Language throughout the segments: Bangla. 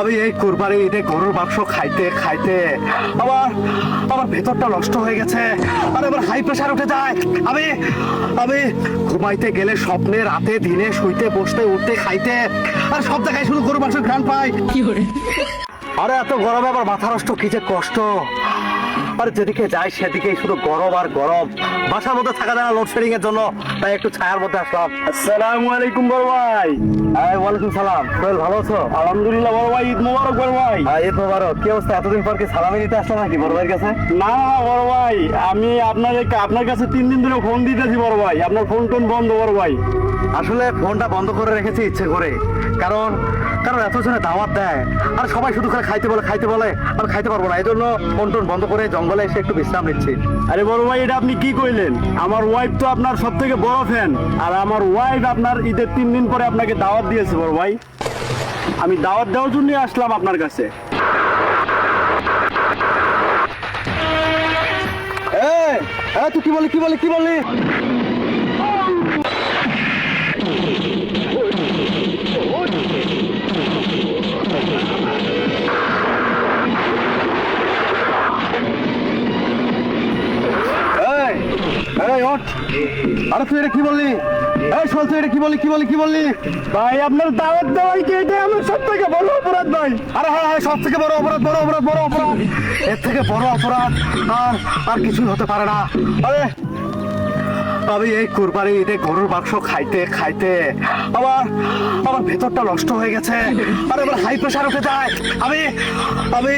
আমি এই কোরবানি ঈদে গরুর মাংস খাইতে খাইতে আমার আমার ভেতরটা নষ্ট হয়ে গেছে। আর আমার হাই প্রেশার উঠে যায়। আমি আমি ঘুমাইতে গেলে স্বপ্নে রাতে দিনে শুইতে বসতে উঠতে খাইতে আর সব জায়গায় শুধু গরুর মাংস ঘ্রাণ পাই। কি আরে এত গরমে আমার মাথা নষ্ট কি যে কষ্ট। আরে যেদিকে যাই সেদিকে শুধু গরম আর গরম। বাসার মধ্যে থাকা যায় না লোডশেডিং এর জন্য তাই একটু ছায়ার মধ্যে আসলাম। আসসালামু আলাইকুম বড় ভাই। এই, ওয়ালাইকুম সালাম। সোহেল ভালো আছো? আলহামদুলিল্লাহ বড় ভাই ঈদ মোবারক বড় ভাই। আহ, ঈদ মোবারক। কি অবস্থা? এতদিন পর কি সালামি দিতে আসলাম নাকি বড় ভাইয়ের কাছে? না না বড় ভাই আমি আপনার আপনার কাছে তিন দিন ধরে ফোন দিতেছি বড় ভাই। আপনার ফোন টোন বন্ধ বড় ভাই। আসলে ফোনটা বন্ধ করে রেখেছি ইচ্ছে করে। কারণ কারণ এত জনে দাওয়াত দেয়। আর সবাই শুধু করে খাইতে বলে খাইতে বলে আর খাইতে পারব না। এই জন্য ফোন টোন বন্ধ করে জঙ্গলে এসে একটু বিশ্রাম নিচ্ছি। আরে বড় ভাই, এটা আপনি কি কইলেন? আমার ওয়াইফ তো আপনার সব থেকে বড় ফ্যান আর আমার ওয়াইফ আপনার ঈদের তিন দিন পরে আপনাকে দাওয়াত দিয়েছে, বড় ভাই। আমি দাওয়াত দেওয়ার জন্যই আসলাম আপনার কাছে। তুই কি বলি কি বলি কি বলি এই, ওঠ। আরে তুই এটা কি বললি? এই শোন তুই এটা কি বললি কি বললি কি বললি? ভাই আপনার দাওয়াত দেওয়াই কি এটা আমার সব থেকে বড় অপরাধ ভাই। আরে হ্যাঁ হ্যাঁ সব থেকে বড় অপরাধ বড় অপরাধ বড় অপরাধ। এর থেকে বড় অপরাধ আর আর কিছুই হতে পারে না। আরে আমি এই কোরবানি ঈদে গরুর মাংস খাইতে খাইতে আমার আমার ভেতরটা নষ্ট হয়ে গেছে। আর, আমার হাই প্রেশার উঠে যায়। আমি আমি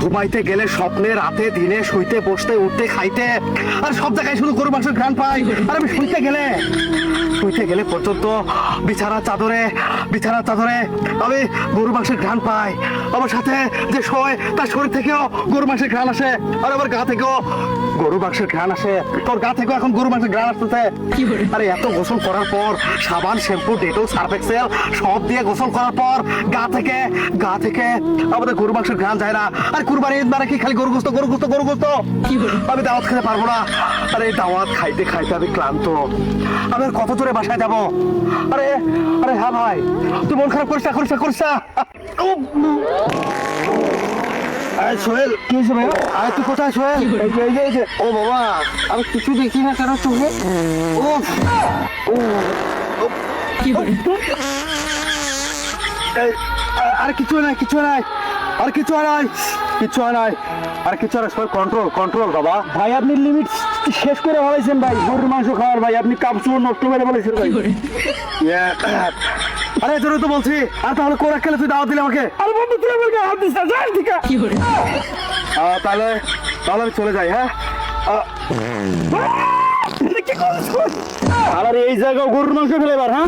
ঘুমাইতে গেলে স্বপ্নে রাতে, দিনে শুইতে, বসতে, উঠতে, খাইতে, আর সব জায়গায় শুধু গরুর মাংস ঘ্রাণ পাই। আর আমি শুইতে গেলে শুইতে গেলে পর্যন্ত বিছানা চাদরে বিছানা চাদরে আমি গরু মাংসের ঘ্রাণ পাই। আমার সাথে যে শোয়, তার শরীর থেকেও গরু মাংসের ঘ্রাণ আসে। আর আমার গা থেকেও গরু মাংসের ঘ্রাণ আসে। তোর গা থেকেও এখন গরু মাংসের ঘ্রাণ আসতেছে। আরে, এত গোসল করার পর, সাবান, শ্যাম্পু, ডেটল সার্ফ এক্সেল সব দিয়ে গোসল করার পর গা থেকে গা থেকে আমাদের গরু মাংসের ঘ্রাণ যায় না। আর, কুরবানি ঈদ মানে কি? খালি গরু গোস্ত গরু গোস্ত গরু গোস্ত আমি দাওয়াত খেতে পারব না। আরে, দাওয়াত খাইতে খাইতে আমি ক্লান্ত। আমি কত দূরে বাসায় যাব? আরে আরে হ্যাঁ ভাই, তুই মন খারাপ করিস না করিস না, করিস। আরে সোহেল কি হয়েছে ভাই আরে তুই কোথায় সোহেল? এই যে, এই যে, ও বাবা আমি কিছু দেখি না কেন চোখে ও ও আ- আরে কিছু নাই কিছু নাই আর কিছু নাই কিছু নাই আর কিছু নাই। সবাই কন্ট্রোল কন্ট্রোল বাবা। ভাই আপনি লিমিট শেষ করে বলেছেন ভাই। গরুর মাংস খাওয়ার ভাই। আপনি কাপড় নষ্ট করে বলেছেন ভাই. আরে জোরে জন্য তো বলছি আর তাহলে কোরা খেলে তুই দাওয়াত দিলে আমাকে? আরে বন্ধু তুই আমাকে হাত দিস না যাই ঠিক আহ, তাহলে তাহলে আমি চলে যাই হ্যাঁ? আর এই জায়গায় গরুর মাংস ফেলে এবার হ্যাঁ?